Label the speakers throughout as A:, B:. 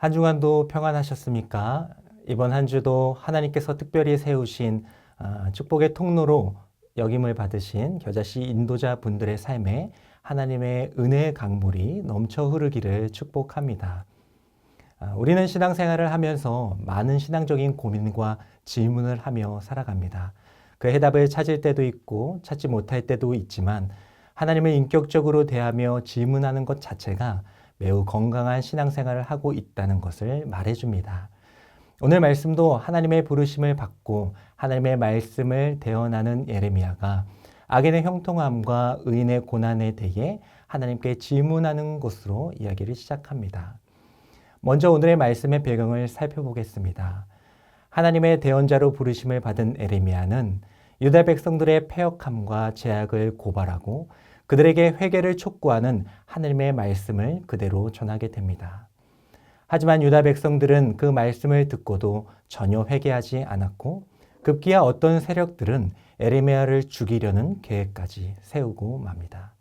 A: 한 주간도 평안하셨습니까? 이번 한 주도 하나님께서 특별히 세우신 아, 축복의 통로로 역임을 받으신 겨자씨 인도자 분들의 삶에 하나님의 은혜의 강물이 넘쳐 흐르기를 축복합니다. 아, 우리는 신앙생활을 하면서 많은 신앙적인 고민과 질문을 하며 살아갑니다. 그 해답을 찾을 때도 있고 찾지 못할 때도 있지만 하나님을 인격적으로 대하며 질문하는 것 자체가 매우 건강한 신앙생활을 하고 있다는 것을 말해줍니다. 오늘 말씀도 하나님의 부르심을 받고 하나님의 말씀을 대언하는 예레미야가 악인의 형통함과 의인의 고난에 대해 하나님께 질문하는 것으로 이야기를 시작합니다. 먼저 오늘의 말씀의 배경을 살펴보겠습니다. 하나님의 대언자로 부르심을 받은 에레미야는 유다 백성들의 패역함과 제약을 고발하고 그들에게 회개를 촉구하는 하나님의 말씀을 그대로 전하게 됩니다. 하지만 유다 백성들은 그 말씀을 듣고도 전혀 회개하지 않았고 급기야 어떤 세력들은 에레미야를 죽이려는 계획까지 세우고 맙니다.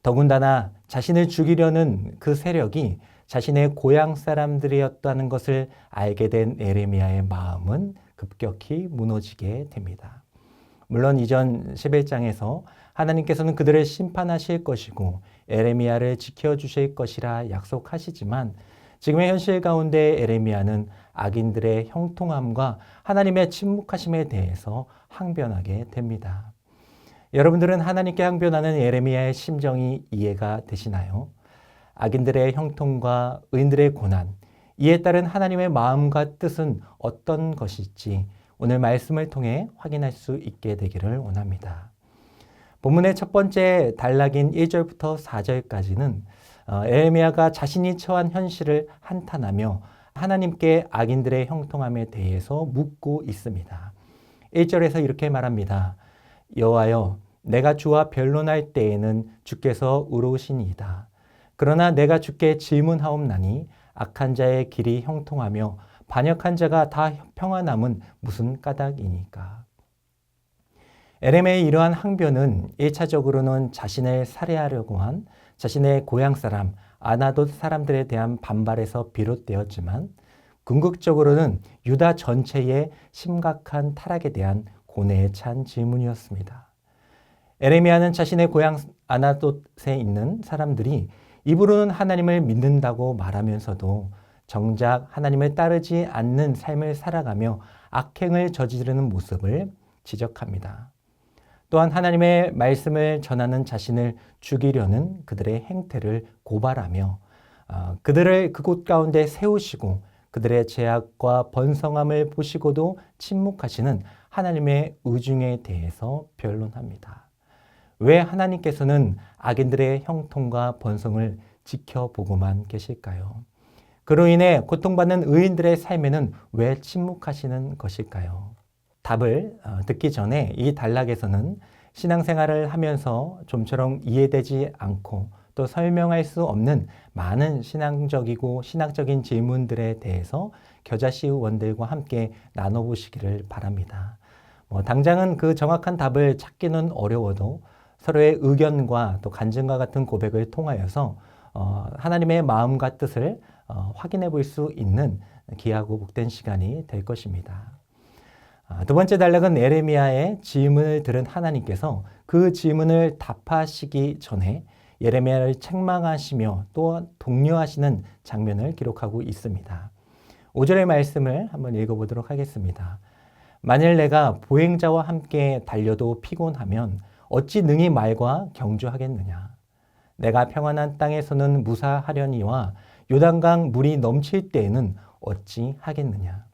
A: 더군다나 자신을 죽이려는 그 세력이 자신의 고향 사람들이었다는 것을 알게 된 에레미야의 마음은 급격히 무너지게 됩니다. 물론 이전 11장에서 하나님께서는 그들을 심판하실 것이고 에레미야를 지켜주실 것이라 약속하시지만 지금의 현실 가운데 에레미야는 악인들의 형통함과 하나님의 침묵하심에 대해서 항변하게 됩니다. 여러분들은 하나님께 항변하는 에레미야의 심정이 이해가 되시나요? 악인들의 형통과 의인들의 고난, 이에 따른 하나님의 마음과 뜻은 어떤 것일지 오늘 말씀을 통해 확인할 수 있게 되기를 원합니다. 본문의 첫 번째 단락인 1절부터 4절까지는 어, 에레미야가 자신이 처한 현실을 한탄하며 하나님께 악인들의 형통함에 대해서 묻고 있습니다. 1절에서 이렇게 말합니다. 여호와여 내가 주와 변론할 때에는 주께서 의로우시니이다. 그러나 내가 주께 질문하옵나니 악한 자의 길이 형통하며 반역한 자가 다 평안함은 무슨 까닭이니까. 에레메의 이러한 항변은 1차적으로는 자신을 살해하려고 한 자신의 고향 사람 아나돗 사람들에 대한 반발에서 비롯되었지만 궁극적으로는 유다 전체의 심각한 타락에 대한 고뇌에 찬 질문이었습니다. 에레미야는 자신의 고향 아나돗에 있는 사람들이 입으로는 하나님을 믿는다고 말하면서도 정작 하나님을 따르지 않는 삶을 살아가며 악행을 저지르는 모습을 지적합니다. 또한 하나님의 말씀을 전하는 자신을 죽이려는 그들의 행태를 고발하며 어, 그들을 그곳 가운데 세우시고 그들의 제약과 번성함을 보시고도 침묵하시는 하나님의 의중에 대해서 변론합니다. 왜 하나님께서는 악인들의 형통과 번성을 지켜보고만 계실까요? 그로 인해 고통받는 의인들의 삶에는 왜 침묵하시는 것일까요? 답을 어, 듣기 전에 이 단락에서는 신앙생활을 하면서 좀처럼 이해되지 않고 또 설명할 수 없는 많은 신앙적이고 신학적인 질문들에 대해서 겨자씨 원들과 함께 나눠보시기를 바랍니다. 뭐 당장은 그 정확한 답을 찾기는 어려워도 서로의 의견과 또 간증과 같은 고백을 통하여서 어, 하나님의 마음과 뜻을 어, 확인해 볼 수 있는 귀하고 복된 시간이 될 것입니다. 아, 두 번째 단락은 에레미야의 질문을 들은 하나님께서 그 질문을 답하시기 전에 예레미야를 책망하시며 또 독려하시는 장면을 기록하고 있습니다. 5절의 말씀을 한번 읽어보도록 하겠습니다. 만일 내가 보행자와 함께 달려도 피곤하면 어찌 능히 말과 경주하겠느냐? 내가 평안한 땅에서는 무사하려니와 요단강 물이 넘칠 때에는 어찌 하겠느냐?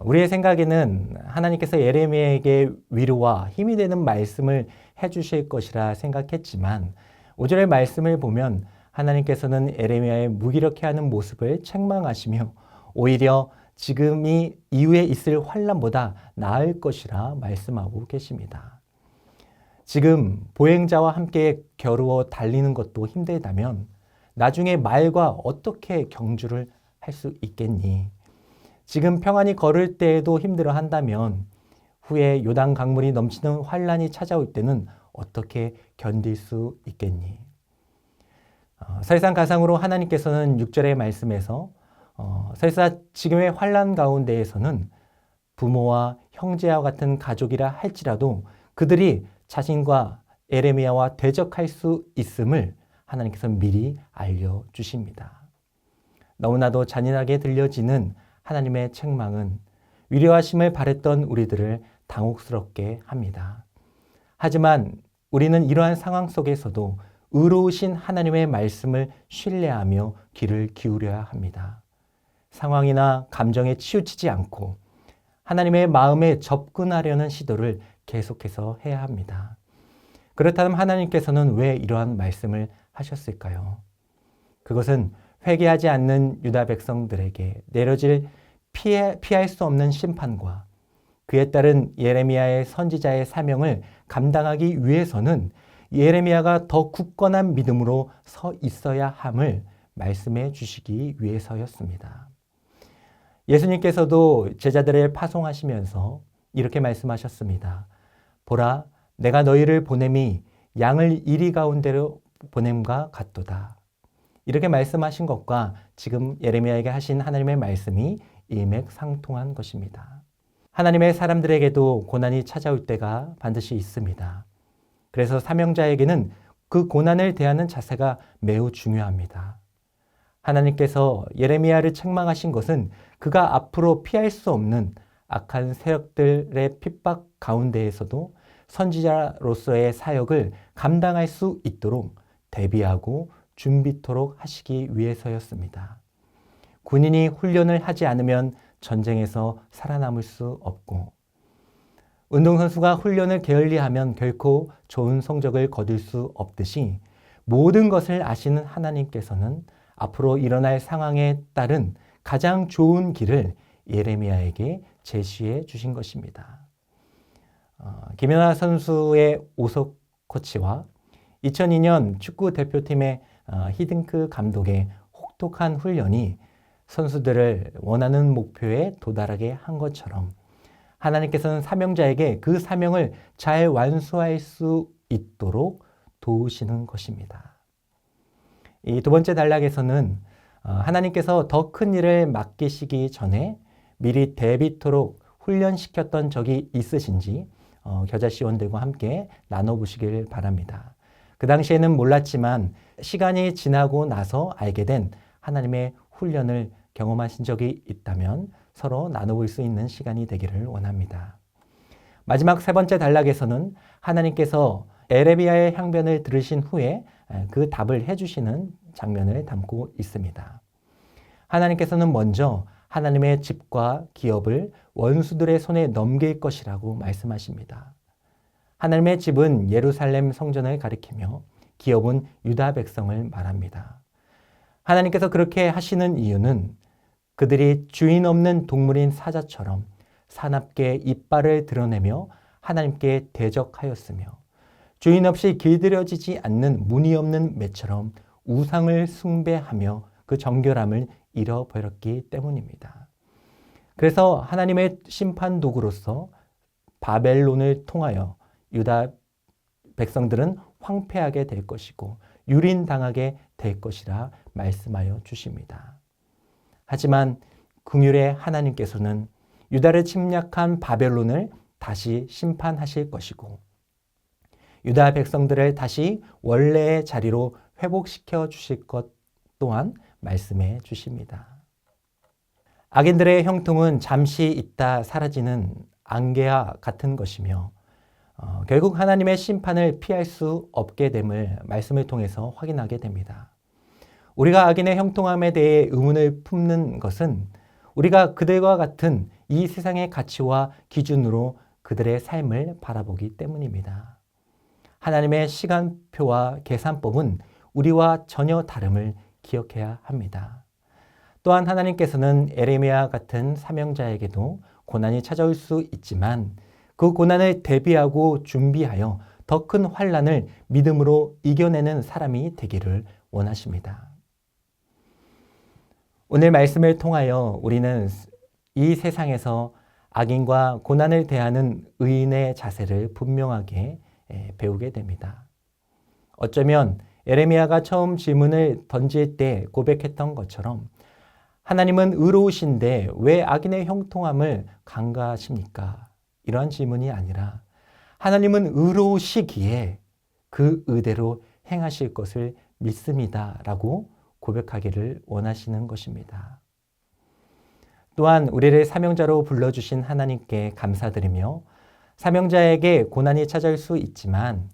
A: 우리의 생각에는 하나님께서 예레미야에게 위로와 힘이 되는 말씀을 해주실 것이라 생각했지만 5절의 말씀을 보면 하나님께서는 에레미야의 무기력해하는 모습을 책망하시며 오히려 지금이 이후에 있을 환란보다 나을 것이라 말씀하고 계십니다. 지금 보행자와 함께 겨루어 달리는 것도 힘들다면 나중에 말과 어떻게 경주를 할 수 있겠니? 지금 평안히 걸을 때에도 힘들어 한다면 후에 요단 강물이 넘치는 환란이 찾아올 때는 어떻게 견딜 수 있겠니? 어, 설상 가상으로 하나님께서는 6절의 말씀에서 어, 설사 지금의 환란 가운데에서는 부모와 형제와 같은 가족이라 할지라도 그들이 자신과 에레미야와 대적할 수 있음을 하나님께서 미리 알려 주십니다. 너무나도 잔인하게 들려지는 하나님의 책망은 위로하심을 바랬던 우리들을 당혹스럽게 합니다. 하지만 우리는 이러한 상황 속에서도 의로우신 하나님의 말씀을 신뢰하며 귀를 기울여야 합니다. 상황이나 감정에 치우치지 않고 하나님의 마음에 접근하려는 시도를 계속해서 해야 합니다. 그렇다면 하나님께서는 왜 이러한 말씀을 하셨을까요? 그것은 회개하지 않는 유다 백성들에게 내려질 피해, 피할 수 없는 심판과 그에 따른 예레미야의 선지자의 사명을 감당하기 위해서는 예레미야가 더 굳건한 믿음으로 서 있어야 함을 말씀해 주시기 위해서였습니다. 예수님께서도 제자들을 파송하시면서 이렇게 말씀하셨습니다. 보라, 내가 너희를 보냄이 양을 이리 가운데로 보냄과 같도다. 이렇게 말씀하신 것과 지금 예레미야에게 하신 하나님의 말씀이 일맥상통한 것입니다. 하나님의 사람들에게도 고난이 찾아올 때가 반드시 있습니다. 그래서 사명자에게는 그 고난을 대하는 자세가 매우 중요합니다. 하나님께서 예레미야를 책망하신 것은 그가 앞으로 피할 수 없는 악한 세력들의 핍박 가운데에서도 선지자로서의 사역을 감당할 수 있도록 대비하고 준비토록 하시기 위해서였습니다. 군인이 훈련을 하지 않으면 전쟁에서 살아남을 수 없고 운동선수가 훈련을 게을리하면 결코 좋은 성적을 거둘 수 없듯이 모든 것을 아시는 하나님께서는 앞으로 일어날 상황에 따른 가장 좋은 길을 예레미야에게 제시해 주신 것입니다. 어, 김연아 선수의 오석 코치와 2002년 축구 대표팀의 어, 히든크 감독의 혹독한 훈련이 선수들을 원하는 목표에 도달하게 한 것처럼 하나님께서는 사명자에게 그 사명을 잘 완수할 수 있도록 도우시는 것입니다. 이 두 번째 단락에서는 어, 하나님께서 더 큰 일을 맡기시기 전에 미리 대비토록 훈련시켰던 적이 있으신지 어, 겨자 시원들과 함께 나눠보시길 바랍니다. 그 당시에는 몰랐지만 시간이 지나고 나서 알게 된 하나님의 훈련을 경험하신 적이 있다면 서로 나눠볼 수 있는 시간이 되기를 원합니다. 마지막 세 번째 단락에서는 하나님께서 에레비아의 향변을 들으신 후에 그 답을 해주시는 장면을 담고 있습니다. 하나님께서는 먼저 하나님의 집과 기업을 원수들의 손에 넘길 것이라고 말씀하십니다. 하나님의 집은 예루살렘 성전을 가리키며 기업은 유다 백성을 말합니다. 하나님께서 그렇게 하시는 이유는 그들이 주인 없는 동물인 사자처럼 사납게 이빨을 드러내며 하나님께 대적하였으며 주인 없이 길들여지지 않는 무늬 없는 매처럼 우상을 숭배하며 그 정결함을 잃어버렸기 때문입니다. 그래서 하나님의 심판 도구로서 바벨론을 통하여 유다 백성들은 황폐하게 될 것이고 유린당하게 될 것이라 말씀하여 주십니다. 하지만 긍휼의 하나님께서는 유다를 침략한 바벨론을 다시 심판하실 것이고 유다 백성들을 다시 원래의 자리로 회복시켜 주실 것 또한 말씀해 주십니다. 악인들의 형통은 잠시 있다 사라지는 안개와 같은 것이며 어, 결국 하나님의 심판을 피할 수 없게 됨을 말씀을 통해서 확인하게 됩니다. 우리가 악인의 형통함에 대해 의문을 품는 것은 우리가 그들과 같은 이 세상의 가치와 기준으로 그들의 삶을 바라보기 때문입니다. 하나님의 시간표와 계산법은 우리와 전혀 다름을 기억해야 합니다. 또한 하나님께서는 에레미야 같은 사명자에게도 고난이 찾아올 수 있지만 그 고난을 대비하고 준비하여 더 큰 환란을 믿음으로 이겨내는 사람이 되기를 원하십니다. 오늘 말씀을 통하여 우리는 이 세상에서 악인과 고난을 대하는 의인의 자세를 분명하게 예, 배우게 됩니다. 어쩌면 에레미야가 처음 질문을 던질 때 고백했던 것처럼 하나님은 의로우신데 왜 악인의 형통함을 간과하십니까? 이러한 질문이 아니라 하나님은 의로우시기에 그 의대로 행하실 것을 믿습니다. 라고 고백하기를 원하시는 것입니다. 또한 우리를 사명자로 불러주신 하나님께 감사드리며 사명자에게 고난이 찾아올 수 있지만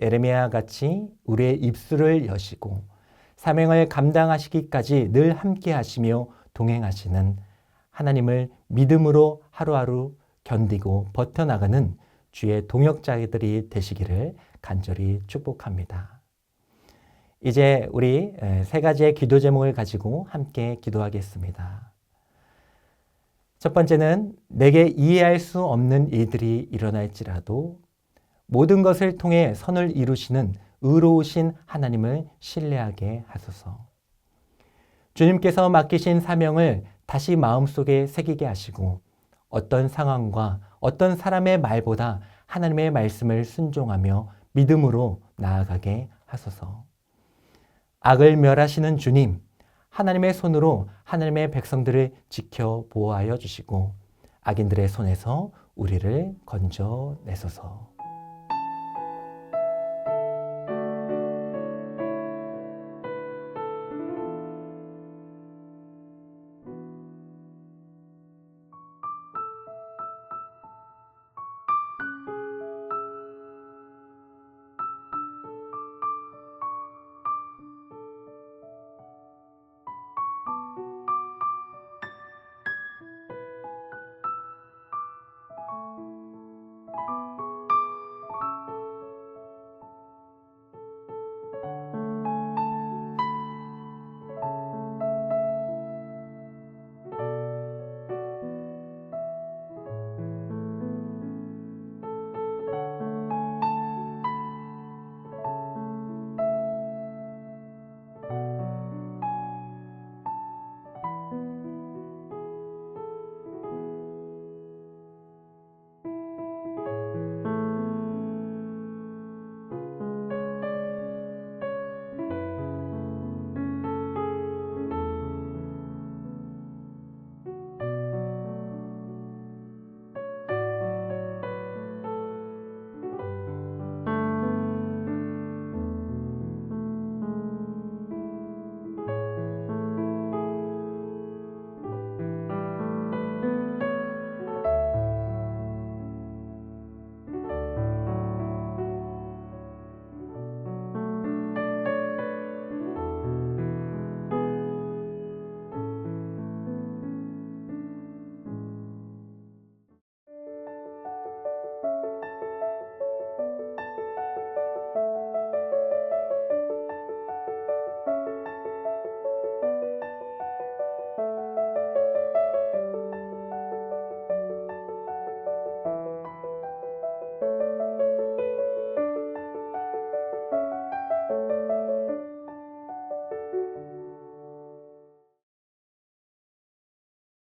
A: 에레미야 같이 우리의 입술을 여시고 사명을 감당하시기까지 늘 함께 하시며 동행하시는 하나님을 믿음으로 하루하루 견디고 버텨나가는 주의 동역자들이 되시기를 간절히 축복합니다. 이제 우리 세 가지의 기도 제목을 가지고 함께 기도하겠습니다. 첫 번째는 내게 이해할 수 없는 일들이 일어날지라도 모든 것을 통해 선을 이루시는 의로우신 하나님을 신뢰하게 하소서. 주님께서 맡기신 사명을 다시 마음속에 새기게 하시고 어떤 상황과 어떤 사람의 말보다 하나님의 말씀을 순종하며 믿음으로 나아가게 하소서. 악을 멸하시는 주님, 하나님의 손으로 하나님의 백성들을 지켜 보호하여 주시고 악인들의 손에서 우리를 건져 내소서.